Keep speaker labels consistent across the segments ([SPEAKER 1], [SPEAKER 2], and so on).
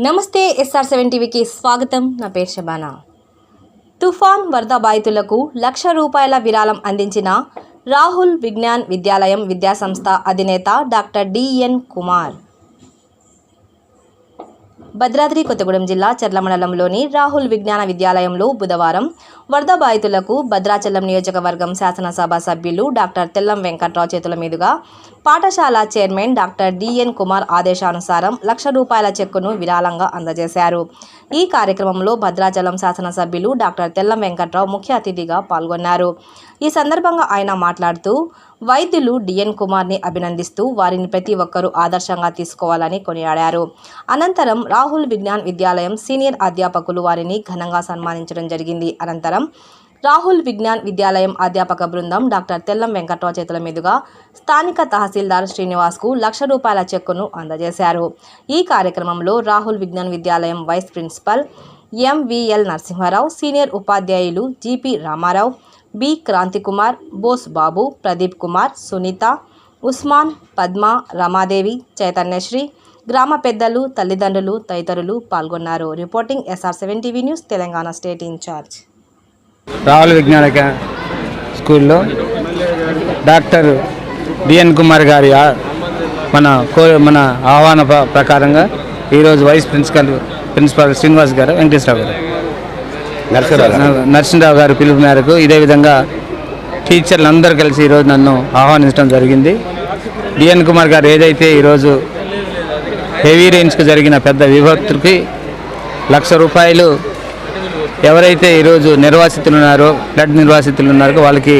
[SPEAKER 1] నమస్తే SR seven టీవీకి స్వాగతం. నా పేరు శబానా. తుఫాన్ వరద బాధితులకు లక్ష రూపాయల విరాళం అందించిన రాహుల్ విజ్ఞాన్ విద్యాలయం విద్యాసంస్థ అధినేత డాక్టర్ డిఎన్ కుమార్. భద్రాద్రి కొత్తగూడెం జిల్లా చర్ల మండలంలోని రాహుల్ విజ్ఞాన విద్యాలయంలో బుధవారం వరద బాధితులకు భద్రాచలం నియోజకవర్గం శాసనసభ సభ్యులు డాక్టర్ తెల్లం వెంకట్రావు చేతుల మీదుగా పాఠశాల చైర్మన్ డాక్టర్ డిఎన్ కుమార్ ఆదేశానుసారం లక్ష రూపాయల చెక్కును విరాళంగా అందజేశారు. ఈ కార్యక్రమంలో భద్రాచలం శాసనసభ్యులు డాక్టర్ తెల్లం వెంకట్రావు ముఖ్య అతిథిగా పాల్గొన్నారు. ఈ సందర్భంగా ఆయన మాట్లాడుతూ వైద్యులు డిఎన్ కుమార్ని అభినందిస్తూ వారిని ప్రతి ఒక్కరూ ఆదర్శంగా తీసుకోవాలని కొనియాడారు. అనంతరం రాహుల్ విజ్ఞాన్ విద్యాలయం సీనియర్ అధ్యాపకులు వారిని ఘనంగా సన్మానించడం జరిగింది. అనంతరం రాహుల్ విజ్ఞాన్ విద్యాలయం అధ్యాపక బృందం డాక్టర్ తెల్లం వెంకట్రావు చేతుల మీదుగా స్థానిక తహసీల్దార్ శ్రీనివాస్కు లక్ష రూపాయల చెక్కును అందజేశారు. ఈ కార్యక్రమంలో Rahul Vignan Vidyalayam vice principal MVL Narasimharao senior ఉపాధ్యాయులు జిపి రామారావు బి క్రాంతికుమార్ బోస్ బాబు ప్రదీప్ కుమార్ సునీత ఉస్మాన్ పద్మ రమాదేవి చైతన్యశ్రీ గ్రామ పెద్దలు తల్లిదండ్రులు తదితరులు పాల్గొన్నారు. Reporting SR seven TV news Telangana state in-charge.
[SPEAKER 2] Ravula Vignana స్కూల్లో డాక్టర్ డిఎన్ కుమార్ గారి మన కో మన ఆహ్వాన ప్రకారంగా ఈరోజు వైస్ ప్రిన్సిపల్ ప్రిన్సిపాల్ శ్రీనివాస్ గారు వెంకటేశ్వరరావు గారు. నరసింహరావు గారి. పిలుపు మేరకు ఇదే విధంగా టీచర్లు అందరూ కలిసి ఈరోజు నన్ను ఆహ్వానించడం జరిగింది. డిఎన్ కుమార్ గారు ఏదైతే ఈరోజు హెవీ రేంజ్కి జరిగిన పెద్ద విభక్తుకి లక్ష రూపాయలు ఎవరైతే ఈరోజు నిర్వాసితులు ఉన్నారో ఫ్లడ్ నిర్వాసితులు ఉన్నారో వాళ్ళకి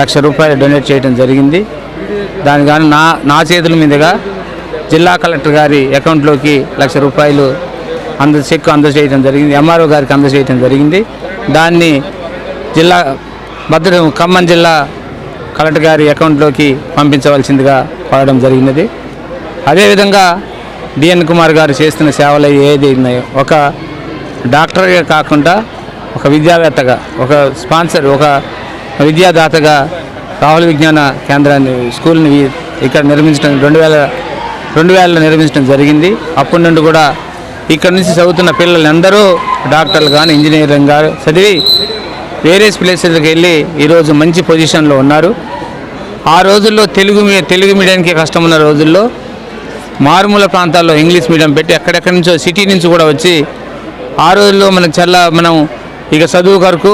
[SPEAKER 2] లక్ష రూపాయలు డొనేట్ చేయడం జరిగింది. దాని కానీ నా నా చేతుల మీదుగా జిల్లా కలెక్టర్ గారి అకౌంట్లోకి లక్ష రూపాయలు అంద చెక్ అందజేయడం జరిగింది. ఎంఆర్ఓ గారికి అందజేయడం జరిగింది. దాన్ని జిల్లా భద్ర ఖమ్మం జిల్లా కలెక్టర్ గారి అకౌంట్లోకి పంపించవలసిందిగా కోరడం జరిగినది. అదేవిధంగా డిఎన్ కుమార్ గారు చేస్తున్న సేవలు ఏది ఉన్నాయో ఒక డాక్టర్గా కాకుండా ఒక విద్యావేత్తగా ఒక స్పాన్సర్ ఒక విద్యాదాతగా రాహుల్ విజ్ఞాన కేంద్రాన్ని స్కూల్ని ఇక్కడ నిర్మించడం రెండు వేల రెండు వేలలో నిర్మించడం జరిగింది. అప్పటి నుండి కూడా ఇక్కడ నుంచి చదువుతున్న పిల్లలందరూ డాక్టర్లు కానీ ఇంజనీరింగ్ కానీ చదివి వేరే ప్లేసెస్కి వెళ్ళి ఈరోజు మంచి పొజిషన్లో ఉన్నారు. ఆ రోజుల్లో తెలుగు మీ తెలుగు మీడియానికి కష్టం ఉన్న రోజుల్లో మారుమూల ప్రాంతాల్లో ఇంగ్లీష్ మీడియం పెట్టి ఎక్కడెక్కడి నుంచో సిటీ నుంచి కూడా వచ్చి ఆ రోజుల్లో మనకు చల్ల మనం ఇక చదువు కొరకు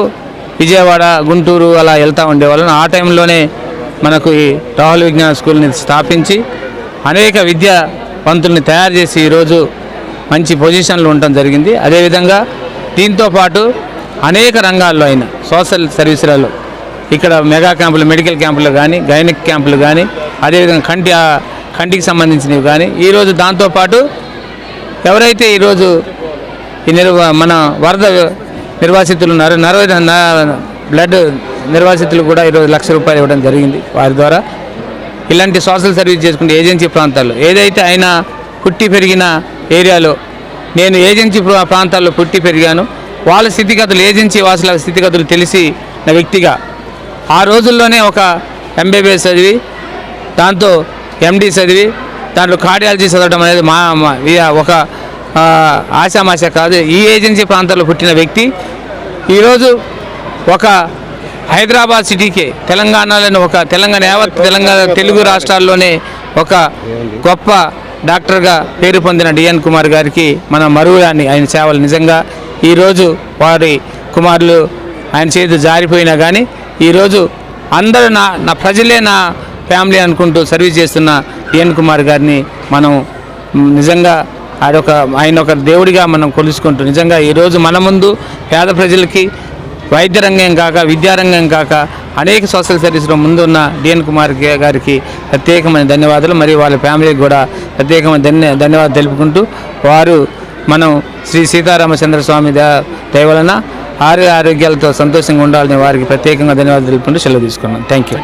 [SPEAKER 2] విజయవాడ గుంటూరు అలా వెళ్తూ ఉండేవాళ్ళం. ఆ టైంలోనే మనకు ఈ రాహుల్ విజ్ఞాన స్కూల్ని స్థాపించి అనేక విద్యా పంతుల్ని తయారు చేసి ఈరోజు మంచి పొజిషన్లో ఉండటం జరిగింది. అదేవిధంగా దీంతో పాటు అనేక రంగాల్లో అయిన సోషల్ సర్వీసులలో ఇక్కడ మెగా క్యాంపులు మెడికల్ క్యాంపులు కానీ గైనిక్ క్యాంపులు కానీ అదేవిధంగా కంటి కంటికి సంబంధించినవి కానీ ఈరోజు దాంతోపాటు ఎవరైతే ఈరోజు ఈ నిర్వ మన వరద నిర్వాసితులు ఉన్నారో నరవ బ్లడ్ నిర్వాసితులు కూడా ఈరోజు లక్ష రూపాయలు ఇవ్వడం జరిగింది వారి ద్వారా. ఇలాంటి సోషల్ సర్వీస్ చేసుకుంటే ఏజెన్సీ ప్రాంతాల్లో ఏదైతే అయినా పుట్టి పెరిగిన ఏరియాలో నేను ఏజెన్సీ ప్రా- ప్రాంతాల్లో పుట్టి పెరిగాను. వాళ్ళ స్థితిగతులు ఏజెన్సీ వాసుల స్థితిగతులు తెలిసి నా వ్యక్తిగా ఆ రోజుల్లోనే ఒక ఎంబీబీఎస్ చదివి దాంతో ఎండి చదివి దాంట్లో కార్డియాలజీ చదవడం అనేది మా ఒక ఆ, ఆశామాష కాదు. ఈ ఏజెన్సీ ప్రాంతాల్లో పుట్టిన వ్యక్తి ఈరోజు ఒక హైదరాబాద్ సిటీకి తెలంగాణలోని ఒక తెలంగాణ యావత్ తెలంగాణ తెలుగు రాష్ట్రాల్లోనే ఒక గొప్ప డాక్టర్గా పేరు పొందిన డిఎన్ కుమార్ గారికి మన మరువురాని ఆయన సేవలు నిజంగా ఈరోజు వారి కుమారులు ఆయన చేతి జారిపోయినా కానీ ఈరోజు అందరూ నా నా ప్రజలే నా ఫ్యామిలీ అనుకుంటూ సర్వీస్ చేస్తున్న డిఎన్ కుమార్ గారిని మనం నిజంగా ఆయన ఒక ఆయన ఒక దేవుడిగా మనం కొలుసుకుంటూ నిజంగా ఈరోజు మన ముందు పేద ప్రజలకి వైద్య రంగం కాక విద్యారంగం కాక అనేక సోషల్ సర్వీస్లో ముందున్న డిఎన్ కుమార్ గారికి ప్రత్యేకమైన ధన్యవాదాలు. మరియు వాళ్ళ ఫ్యామిలీకి కూడా ప్రత్యేకమైన ధన్య ధన్యవాదాలు తెలుపుకుంటూ వారు మనం శ్రీ సీతారామచంద్ర స్వామి ద దయ వలన ఆరు ఆరోగ్యాలతో సంతోషంగా ఉండాలని వారికి ప్రత్యేకంగా ధన్యవాదాలు తెలుపుకుంటూ సెలవు తీసుకున్నాం. Thank you